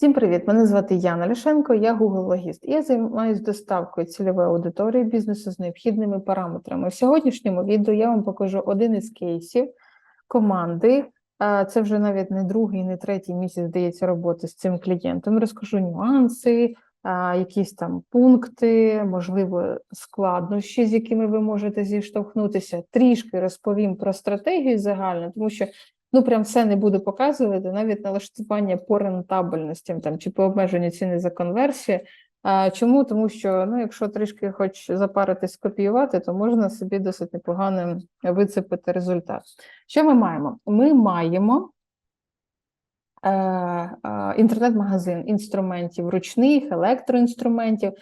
Всім привіт! Мене звати Яна Лішенко, я Google Логіст. Я займаюся доставкою цільової аудиторії бізнесу з необхідними параметрами. В сьогоднішньому відео я вам покажу один із кейсів команди. Це вже навіть не другий, не третій місяць здається роботи з цим клієнтом. Розкажу нюанси, якісь там пункти, можливо, складнощі, з якими ви можете зіштовхнутися. Трішки розповім про стратегію загально, тому що ну прям все не буду показувати, навіть налаштування по рентабельності там чи по обмеженню ціни за конверсію. А, чому? Тому що ну, якщо трішки хоч запаритись копіювати, то можна собі досить непогано вицепити результат. Що ми маємо? Ми маємо е, е, інтернет-магазин інструментів ручних, електроінструментів.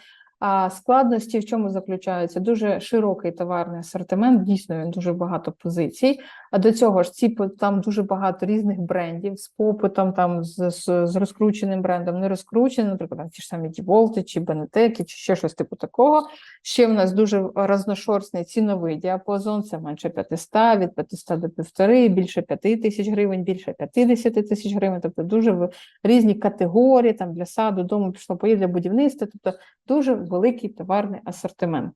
А складності в чому заключаються? Дуже широкий товарний асортимент, дійсно він дуже багато позицій. А до цього ж ці там дуже багато різних брендів з попитом, там з, з, з розкрученим брендом, не розкрученим, наприклад, там ті ж самі Діволти чи Бенетеки, чи ще щось типу такого. Ще в нас дуже разношорстний ціновий діапазон, це менше 500, від 500 до півтори, більше 5 тисяч гривень, більше 50 тисяч гривень, тобто дуже в- різні категорії там для саду, дому пішло пої для будівництва, тобто дуже великий товарний асортимент.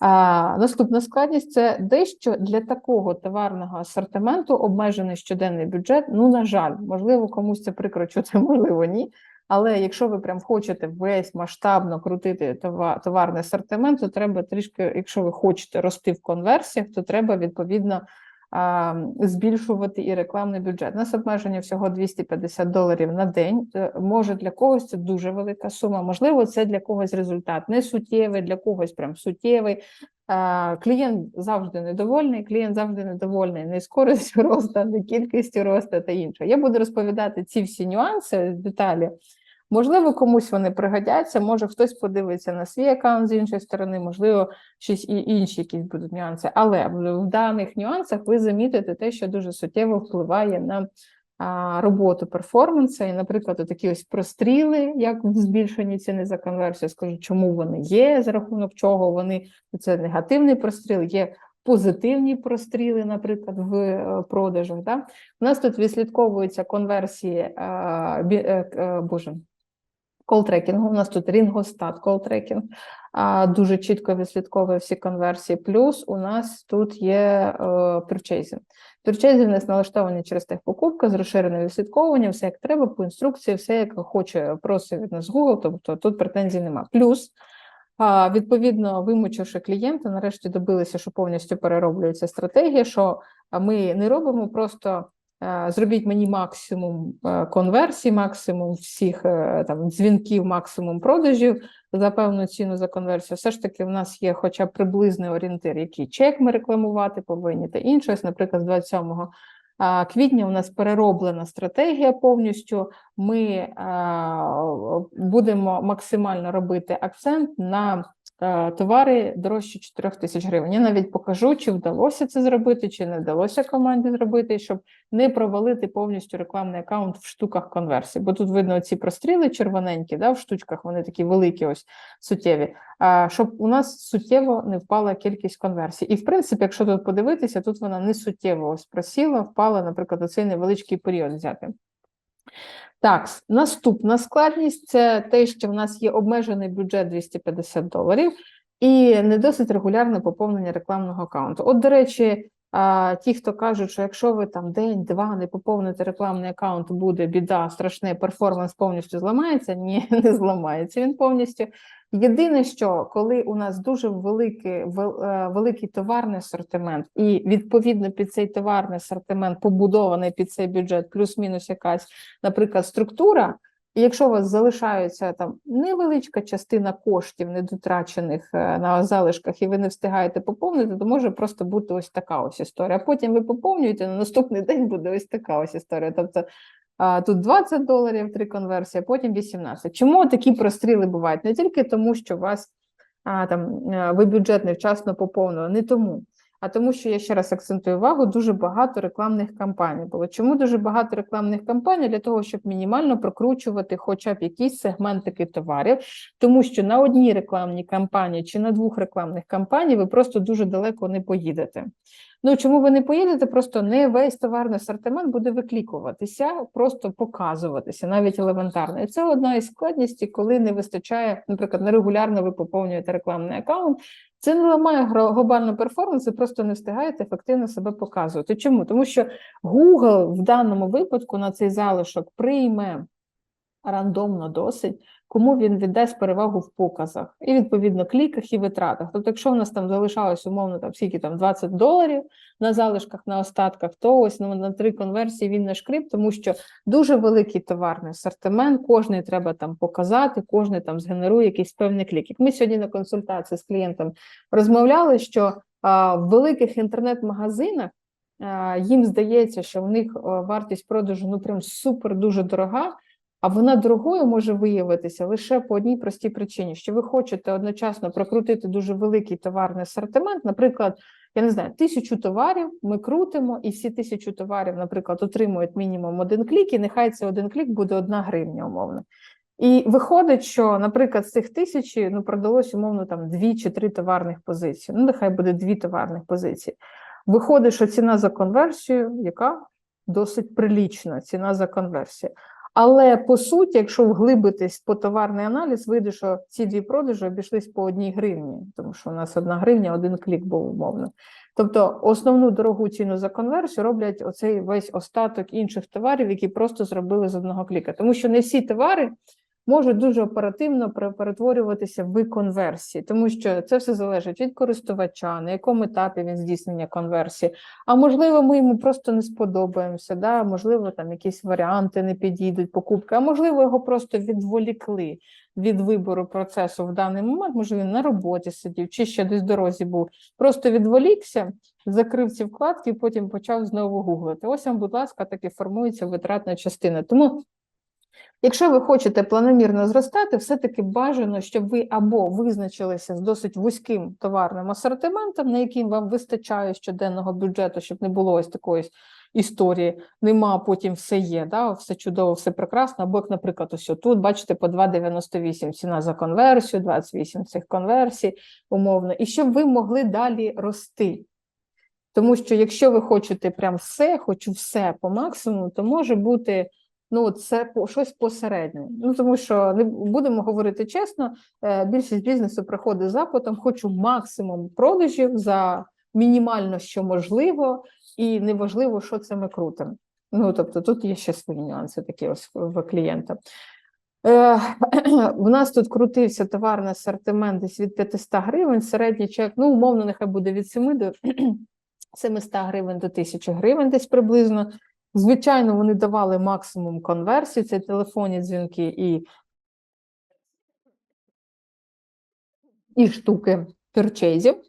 А, наступна складність це дещо для такого товарного асортименту обмежений щоденний бюджет. Ну, на жаль, можливо, комусь це прикро чути, можливо, ні. Але якщо ви прям хочете весь масштабно крутити товарний асортимент, то треба трішки, якщо ви хочете рости в конверсіях, то треба відповідно збільшувати і рекламний бюджет. У нас обмеження всього 250 доларів на день. Е, Може для когось це дуже велика сума. Можливо, це для когось результат не суттєвий, для когось прям суттєвий. Клієнт завжди недовольний. Клієнт завжди недовольний не скоростю росту, не кількістю росту та інше. Я буду розповідати ці всі нюанси, деталі. Можливо, комусь вони пригодяться, може хтось подивиться на свій аккаунт з іншої сторони, можливо, щось і інші якісь будуть нюанси. Але в даних нюансах ви замітите те, що дуже суттєво впливає на роботу перформанса. І, наприклад, такі ось простріли, як в збільшенні ціни за конверсію, скажу, чому вони є, за рахунок чого вони це негативний простріл, є позитивні простріли, наприклад, в е, продажах. Да? У нас тут відслідковуються конверсії, е, е, боже, колтрекінгу. У нас тут рінгостат колтрекінг, дуже чітко відслідковує всі конверсії. Плюс у нас тут є пурчейзинг. Пурчейзинг у нас налаштовані через техпокупка з розширеним відслідковуванням, все як треба, по інструкції, все як хоче, просить від нас Google, тобто тут претензій нема. Плюс Відповідно, вимучивши клієнта, нарешті добилися, що повністю перероблюється стратегія, що ми не робимо просто зробіть мені максимум е, конверсій, максимум всіх е, там дзвінків, максимум продажів за певну ціну за конверсію. Все ж таки, в нас є хоча б приблизний орієнтир, який чек ми рекламувати повинні та інше. Наприклад, з 27 а, квітня у нас перероблена стратегія повністю. Ми е, будемо максимально робити акцент на е, товари дорожче 4 тисяч гривень. Я навіть покажу, чи вдалося це зробити, чи не вдалося команді зробити, щоб не провалити повністю рекламний аккаунт в штуках конверсії. Бо тут видно ці простріли червоненькі, да, в штучках вони такі великі, ось суттєві. А щоб у нас суттєво не впала кількість конверсій. І в принципі, якщо тут подивитися, тут вона не суттєво ось просіла, впала, наприклад, оцей невеличкий період взяти. Так, наступна складність це те, що в нас є обмежений бюджет 250 доларів і не досить регулярне поповнення рекламного аккаунту. От, до речі, ті, хто кажуть, що якщо ви там день-два не поповните рекламний аккаунт, буде біда, страшне, перформанс повністю зламається. Ні, не зламається він повністю. Єдине, що коли у нас дуже великий, е, великий товарний асортимент, і відповідно під цей товарний асортимент побудований під цей бюджет, плюс-мінус якась, наприклад, структура. І якщо у вас залишається там невеличка частина коштів, недотрачених е, на залишках, і ви не встигаєте поповнити, то може просто бути ось така ось історія. Потім ви поповнюєте, на наступний день буде ось така ось історія. Тобто тут 20 доларів, три конверсії, потім 18. Чому такі простріли бувають? Не тільки тому, що вас а, там, е, ви бюджет невчасно поповнили, не тому. А тому, що я ще раз акцентую увагу, дуже багато рекламних кампаній було. Чому дуже багато рекламних кампаній? Для того, щоб мінімально прокручувати хоча б якісь сегментики товарів, тому що на одній рекламній кампанії чи на двох рекламних кампаній ви просто дуже далеко не поїдете. Ну чому ви не поїдете? Просто не весь товарний асортимент буде виклікуватися, просто показуватися, навіть елементарно. І це одна із складностей, коли не вистачає, наприклад, нерегулярно ви поповнюєте рекламний аккаунт. Це не ламає глобальну перформанс, ви просто не встигаєте ефективно себе показувати. Чому? Тому що Google в даному випадку на цей залишок прийме рандомно досить, кому він віддасть перевагу в показах, і відповідно кліках і витратах. Тобто, якщо в нас там залишалось умовно там скільки там 20 доларів на залишках, на остатках, то ось ну, на три конверсії він не шкріп, тому що дуже великий товарний асортимент, кожний треба там показати, кожний там згенерує якийсь певний клік. Як ми сьогодні на консультації з клієнтом розмовляли, що а, в великих інтернет-магазинах їм здається, що в них вартість продажу ну прям супер дуже дорога. А вона дорогою може виявитися лише по одній простій причині, що ви хочете одночасно прокрутити дуже великий товарний асортимент. Наприклад, я не знаю, тисячу товарів ми крутимо, і всі тисячу товарів, наприклад, отримують мінімум один клік, і нехай це один клік буде одна гривня, умовно. І виходить, що, наприклад, з цих тисячі ну, продалось умовно там дві чи три товарних позиції. Ну, нехай буде дві товарних позиції. Виходить, що ціна за конверсію, яка досить прилічна ціна за конверсію. Але по суті, якщо вглибитись по товарний аналіз, вийде, що ці дві продажі обійшлись по одній гривні, тому що у нас одна гривня, один клік був умовно. Тобто основну дорогу ціну за конверсію роблять оцей весь остаток інших товарів, які просто зробили з одного кліка. Тому що не всі товари можуть дуже оперативно пере- перетворюватися в конверсії, тому що це все залежить від користувача, на якому етапі він здійснення конверсії. А можливо, ми йому просто не сподобаємося, да? можливо, там якісь варіанти не підійдуть, покупки, а можливо, його просто відволікли від вибору процесу в даний момент. Може, він на роботі сидів чи ще десь в дорозі був. Просто відволікся, закрив ці вкладки і потім почав знову гуглити. Ось вам, будь ласка, так і формується витратна частина. Тому Якщо ви хочете планомірно зростати, все-таки бажано, щоб ви або визначилися з досить вузьким товарним асортиментом, на яким вам вистачає щоденного бюджету, щоб не було ось такої історії, нема, потім все є, да, все чудово, все прекрасно. Або, як, наприклад, ось тут, бачите, по 2,98 ціна за конверсію, 28 цих конверсій, умовно, і щоб ви могли далі рости. Тому що якщо ви хочете прям все, хочу все по максимуму, то може бути ну, це по щось посереднє. Ну тому що не будемо говорити чесно, е, більшість бізнесу приходить запитом, хочу максимум продажів за мінімально, що можливо, і неважливо, що це ми крутимо. Ну тобто, тут є ще свої нюанси такі ось в клієнта. Е, в нас тут крутився товарний асортимент десь від 500 гривень, середній чек, ну, умовно, нехай буде від 7 до 700 гривень до 1000 гривень десь приблизно. Звичайно, вони давали максимум конверсії, це телефонні дзвінки і, і штуки перчейзів.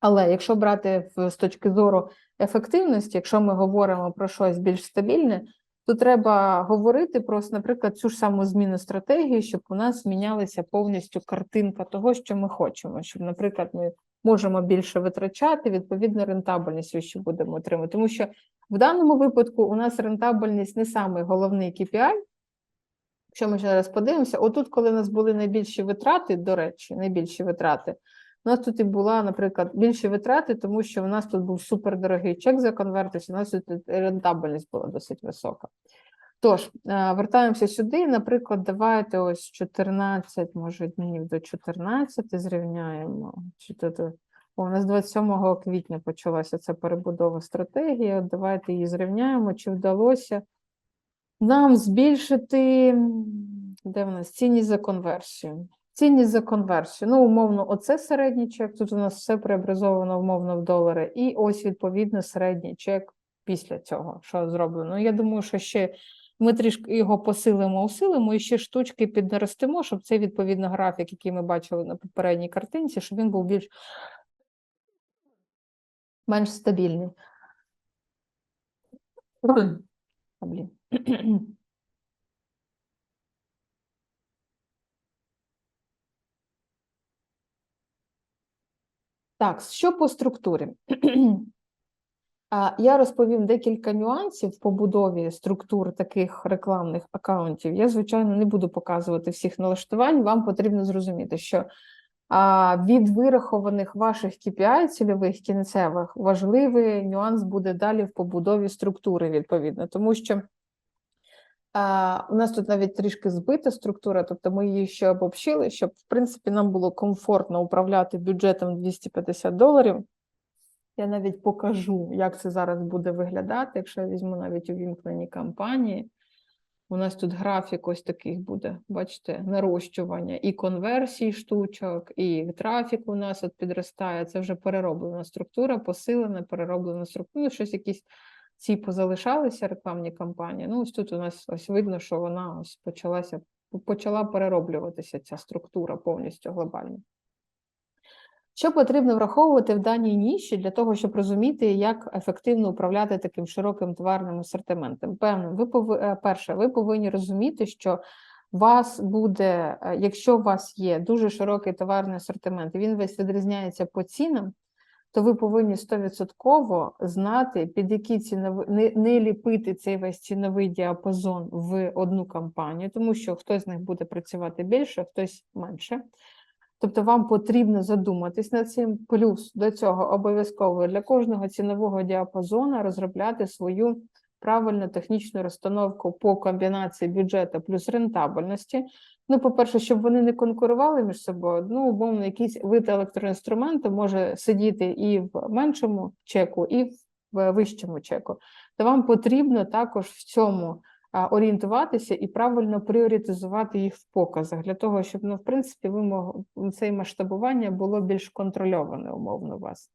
Але якщо брати з точки зору ефективності, якщо ми говоримо про щось більш стабільне, то треба говорити про, наприклад, цю ж саму зміну стратегії, щоб у нас змінялася повністю картинка того, що ми хочемо. Щоб, наприклад, ми можемо більше витрачати, відповідно, рентабельність вищу будемо отримати. Тому що в даному випадку у нас рентабельність не самий головний KPI. Якщо ми зараз подивимося, отут, коли у нас були найбільші витрати, до речі, найбільші витрати, у нас тут і була, наприклад, більші витрати, тому що у нас тут був супердорогий чек за конвертацію, у нас тут рентабельність була досить висока. Тож, е, вертаємося сюди. Наприклад, давайте ось 14, може, днів до 14 зрівняємо. Чи тут, у нас 27 квітня почалася ця перебудова стратегії. Давайте її зрівняємо, чи вдалося нам збільшити, де в нас цінність за конверсію. Цінність за конверсію. Ну, умовно, оце середній чек. Тут у нас все преобразовано умовно в долари. І ось, відповідно, середній чек після цього, що зроблено. Я думаю, що ще ми трішки його посилимо, усилимо і ще штучки піднаростимо, щоб цей відповідно графік, який ми бачили на попередній картинці, щоб він був більш менш стабільний. Блін. Так, що по структурі? Я розповім декілька нюансів побудові структур таких рекламних акаунтів. Я, звичайно, не буду показувати всіх налаштувань. Вам потрібно зрозуміти, що від вирахованих ваших KPI цільових кінцевих важливий нюанс буде далі в побудові структури, відповідно, тому що у нас тут навіть трішки збита структура, тобто ми її ще обобщили, щоб в принципі нам було комфортно управляти бюджетом 250 доларів. Я навіть покажу, як це зараз буде виглядати, якщо я візьму навіть увімкнені кампанії. У нас тут графік ось таких буде, бачите, нарощування і конверсій штучок, і трафік у нас от підростає. Це вже перероблена структура, посилена, перероблена структура. Ну, щось якісь ці позалишалися рекламні кампанії. Ну, ось тут у нас ось видно, що вона ось почалася, почала перероблюватися ця структура повністю глобально. Що потрібно враховувати в даній ніші для того, щоб розуміти, як ефективно управляти таким широким товарним асортиментом? Певно, ви пов... е, перше, ви повинні розуміти, що вас буде, е, якщо у вас є дуже широкий товарний асортимент, він весь відрізняється по цінам, то ви повинні 100% знати, під які цінові, не, не ліпити цей весь ціновий діапазон в одну кампанію, тому що хтось з них буде працювати більше, хтось менше. Тобто вам потрібно задуматись над цим. Плюс до цього обов'язково для кожного цінового діапазону розробляти свою правильну технічну розстановку по комбінації бюджету плюс рентабельності. Ну, по-перше, щоб вони не конкурували між собою. Ну, умовно, якийсь вид електроінструменту може сидіти і в меншому чеку, і в вищому чеку. То вам потрібно також в цьому орієнтуватися і правильно пріоритизувати їх в показах для того, щоб ну, в принципі, ви мог... це масштабування було більш контрольоване умовно у вас.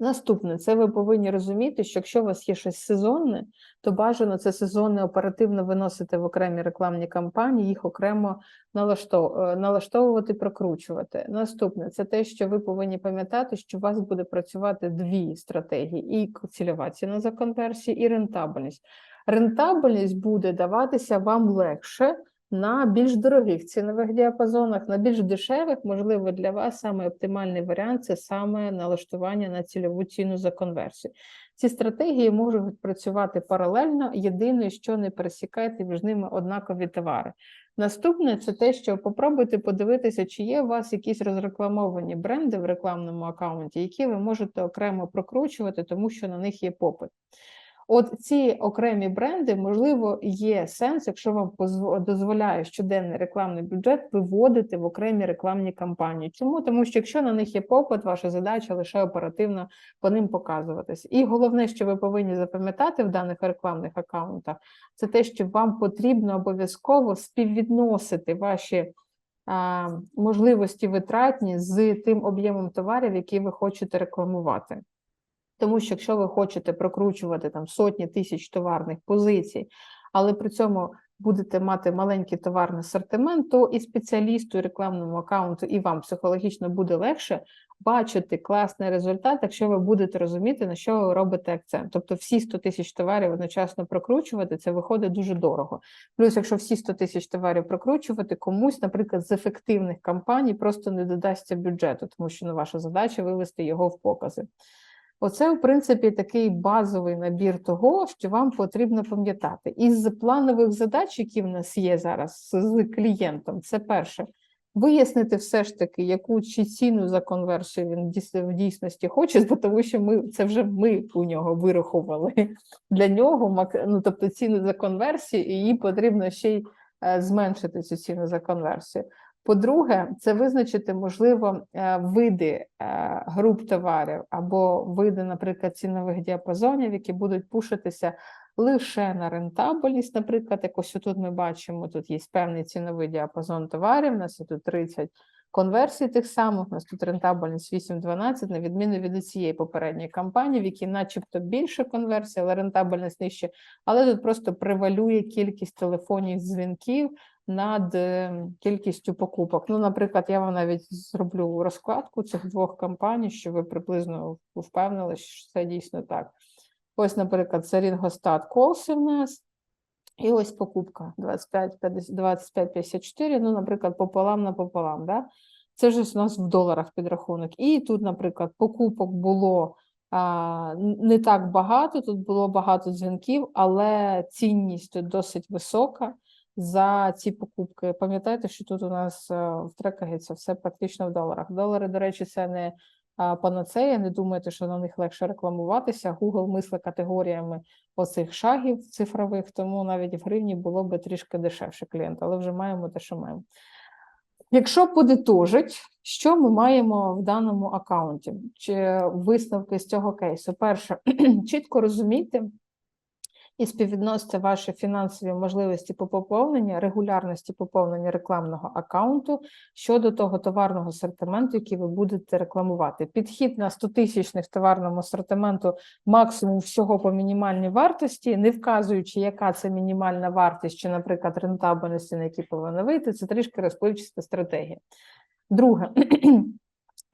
Наступне, це ви повинні розуміти, що якщо у вас є щось сезонне, то бажано це сезонне оперативно виносити в окремі рекламні кампанії, їх окремо е, налаштовувати, прокручувати. Наступне це те, що ви повинні пам'ятати, що у вас буде працювати дві стратегії: і цільова ціна за конверсії, і рентабельність. Рентабельність буде даватися вам легше на більш дорогих цінових діапазонах, на більш дешевих, можливо, для вас саме оптимальний варіант це саме налаштування на цільову ціну за конверсію. Ці стратегії можуть працювати паралельно, єдине, що не пересікайте між ними однакові товари. Наступне це те, що попробуйте подивитися, чи є у вас якісь розрекламовані бренди в рекламному аккаунті, які ви можете окремо прокручувати, тому що на них є попит. От ці окремі бренди, можливо, є сенс, якщо вам дозволяє щоденний рекламний бюджет виводити в окремі рекламні кампанії. Чому? Тому що якщо на них є попит, ваша задача лише оперативно по ним показуватись. І головне, що ви повинні запам'ятати в даних рекламних аккаунтах, це те, що вам потрібно обов'язково співвідносити ваші. Можливості витратні з тим об'ємом товарів, які ви хочете рекламувати. Тому що якщо ви хочете прокручувати там сотні тисяч товарних позицій, але при цьому будете мати маленький товарний асортимент, то і спеціалісту, і рекламному аккаунту, і вам психологічно буде легше бачити класний результат, якщо ви будете розуміти, на що ви робите акцент. Тобто всі 100 тисяч товарів одночасно прокручувати, це виходить дуже дорого. Плюс, якщо всі 100 тисяч товарів прокручувати, комусь, наприклад, з ефективних кампаній просто не додасться бюджету, тому що ну, ваша задача вивести його в покази. Оце, в принципі, такий базовий набір того, що вам потрібно пам'ятати. Із планових задач, які в нас є зараз з клієнтом, це перше. Вияснити все ж таки, яку чи ціну за конверсію він в дійсності хоче, тому що ми це вже ми у нього вирахували для нього, ну тобто ціну за конверсію, і їй потрібно ще й е, зменшити цю ціну за конверсію. По-друге, це визначити, можливо, е, види е, груп товарів або види, наприклад, цінових діапазонів, які будуть пушитися лише на рентабельність. Наприклад, якось тут ми бачимо, тут є певний ціновий діапазон товарів, у нас тут 30 конверсій тих самих, у нас тут рентабельність 8-12, на відміну від цієї попередньої кампанії, в якій начебто більше конверсій, але рентабельність нижче, але тут просто превалює кількість телефонів дзвінків, над е, кількістю покупок. Ну, наприклад, я вам навіть зроблю розкладку цих двох компаній, щоб ви приблизно впевнили, що це дійсно так. Ось, наприклад, це Рінгостат Колси в нас. І ось покупка 25-54, ну, наприклад, пополам на пополам. Да? Це ж у нас в доларах підрахунок. І тут, наприклад, покупок було а, не так багато, тут було багато дзвінків, але цінність тут досить висока. За ці покупки. Пам'ятайте, що тут у нас е, в трекагі це все практично в доларах. Долари, до речі, це не панацея. Не думайте, що на них легше рекламуватися. Google мислить категоріями оцих шагів цифрових, тому навіть в гривні було би трішки дешевше клієнт, але вже маємо те, що маємо. Якщо подитожить, що ми маємо в даному аккаунті? Чи висновки з цього кейсу? Перше, чітко розумійте і співвідносите ваші фінансові можливості по поповненню, регулярності поповнення рекламного аккаунту щодо того товарного асортименту, який ви будете рекламувати. Підхід на 100 тисячних товарному асортименту максимум всього по мінімальній вартості, не вказуючи, яка це мінімальна вартість, чи, наприклад, рентабельності, на які повинна вийти, це трішки розпливчаста стратегія. Друге,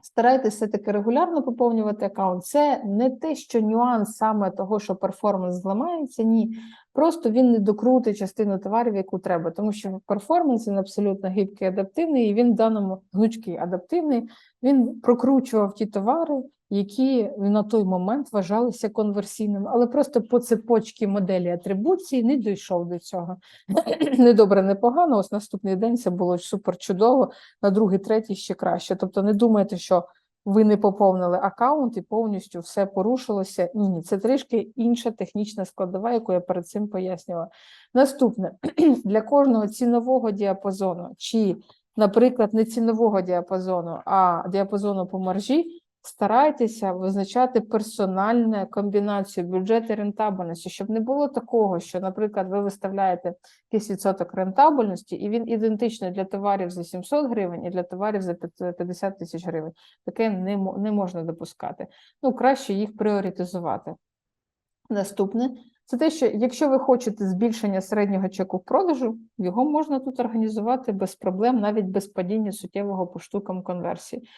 старайтеся все-таки регулярно поповнювати аккаунт. Це не те, що нюанс саме того, що перформанс зламається, ні. Просто він не докрутить частину товарів, яку треба, тому що перформанс він абсолютно гибкий, адаптивний, і він в даному гнучкий адаптивний. Він прокручував ті товари, які на той момент вважалися конверсійними, але просто по цепочці моделі атрибуції не дійшов до цього. Не добре, не погано. Ось наступний день це було супер чудово, на другий, третій ще краще. Тобто, не думайте, що ви не поповнили аккаунт і повністю все порушилося. Ні, ні, це трішки інша технічна складова, яку я перед цим пояснювала. Наступне для кожного цінового діапазону, чи, наприклад, не цінового діапазону, а діапазону по маржі. Старайтеся визначати персональну комбінацію бюджету рентабельності, щоб не було такого, що, наприклад, ви виставляєте якийсь відсоток рентабельності, і він ідентичний для товарів за 700 гривень і для товарів за 50 тисяч гривень. Таке не, не можна допускати. Ну, краще їх пріоритизувати. Наступне це те, що якщо ви хочете збільшення середнього чеку в продажу, його можна тут організувати без проблем, навіть без падіння суттєвого по штукам конверсії.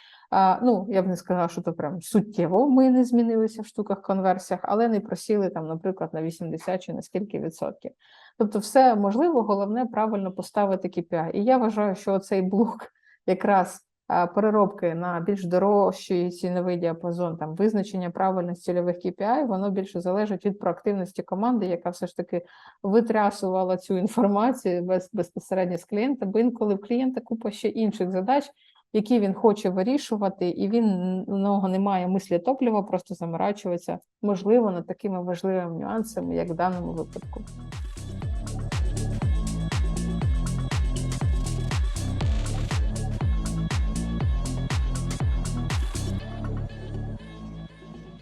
Ну, я б не сказала, що то прям суттєво ми не змінилися в штуках конверсіях, але не просіли там, наприклад, на 80 чи на скільки відсотків. Тобто, все можливо, головне правильно поставити KPI. І я вважаю, що цей блок якраз переробки на більш дорожчий ціновий діапазон, там визначення правильних цільових KPI, воно більше залежить від проактивності команди, яка все ж таки витрясувала цю інформацію без, безпосередньо з клієнта, бо інколи в клієнта купа ще інших задач, які він хоче вирішувати, і він у нього немає мислі топлива, просто заморачуватися можливо, над такими важливими нюансами, як в даному випадку.